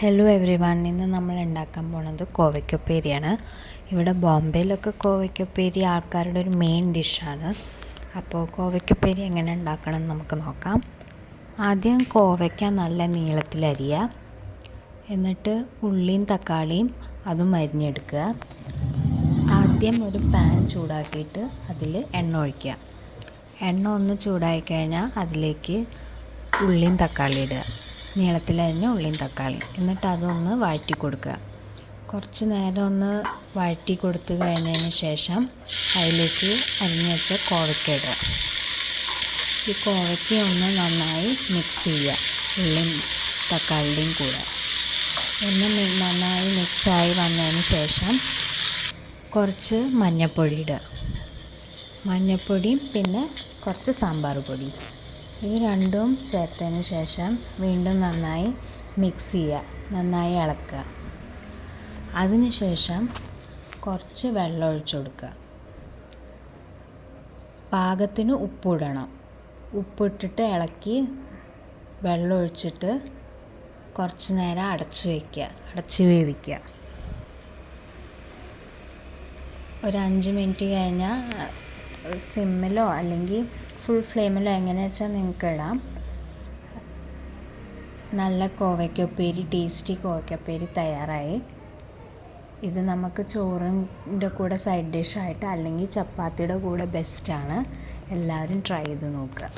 Hello every one ഇന്ന് നമ്മൾ ഉണ്ടാക്കാൻ പോണത് കോവയ്ക്കൊപ്പേരിയാണ്. ഇവിടെ ബോംബെയിലൊക്കെ കോവയ്ക്കൊപ്പേരി ആൾക്കാരുടെ ഒരു മെയിൻ ഡിഷാണ് അപ്പോൾ കോവയ്ക്കൊപ്പേരി എങ്ങനെ ഉണ്ടാക്കണം നമുക്ക് നോക്കാം. ആദ്യം കോവയ്ക്ക നല്ല നീളത്തിൽ അരിയുക എന്നിട്ട് ഉള്ളിയും തക്കാളിയും അതും അരിഞ്ഞെടുക്കുക. ആദ്യം ഒരു പാൻ ചൂടാക്കിയിട്ട് അതിൽ എണ്ണ ഒഴിക്കുക. എണ്ണ ഒന്ന് ചൂടായി കഴിഞ്ഞാൽ അതിലേക്ക് ഉള്ളിയും തക്കാളി ഇടുക. നീളത്തിലരിഞ്ഞ ഉള്ളിയും തക്കാളി. എന്നിട്ട് അതൊന്ന് വഴറ്റി കൊടുക്കുക. കുറച്ച് നേരം ഒന്ന് വഴറ്റി കൊടുത്തു കഴിഞ്ഞതിന് ശേഷം അതിലേക്ക് അരിഞ്ഞു വെച്ച കോവയ്ക്ക ഇടുക. ഈ കോവയ്ക്ക ഒന്ന് നന്നായി മിക്സ് ചെയ്യുക. ഉള്ളിയും തക്കാളിയുടെയും കൂടെ. ഒന്ന് നന്നായി മിക്സായി വന്നതിന് ശേഷം കുറച്ച് മഞ്ഞൾപ്പൊടി ഇടുക. മഞ്ഞൾപ്പൊടിയും പിന്നെ കുറച്ച് സാമ്പാർ പൊടി ഇത് രണ്ടും ചേർത്തതിന് ശേഷം വീണ്ടും നന്നായി മിക്സ് ചെയ്യുക. നന്നായി ഇളക്കുക. അതിനുശേഷം കുറച്ച് വെള്ളം ഒഴിച്ചു കൊടുക്കുക. പാകത്തിന് ഉപ്പിടണം. ഉപ്പിട്ടിട്ട് ഇളക്കി വെള്ളം ഒഴിച്ചിട്ട് കുറച്ച് നേരം അടച്ച് വയ്ക്കുക. അടച്ച് വേവിക്കുക. ഒരു അഞ്ച് മിനിറ്റ് കഴിഞ്ഞാൽ സിമ്മിലോ അല്ലെങ്കിൽ ഫുൾ ഫ്ലെയിമിലോ എങ്ങനെ വെച്ചാൽ നിങ്ങൾക്ക് ഇടാം. നല്ല കോവയ്ക്കൊപ്പേരി ടേസ്റ്റി കോവയ്ക്കൊപ്പേരി തയ്യാറായി. ഇത് നമുക്ക് ചോറിന്റെ കൂടെ സൈഡ് ഡിഷായിട്ട് അല്ലെങ്കിൽ ചപ്പാത്തിയുടെ കൂടെ ബെസ്റ്റാണ് എല്ലാവരും ട്രൈ ചെയ്ത് നോക്കുക.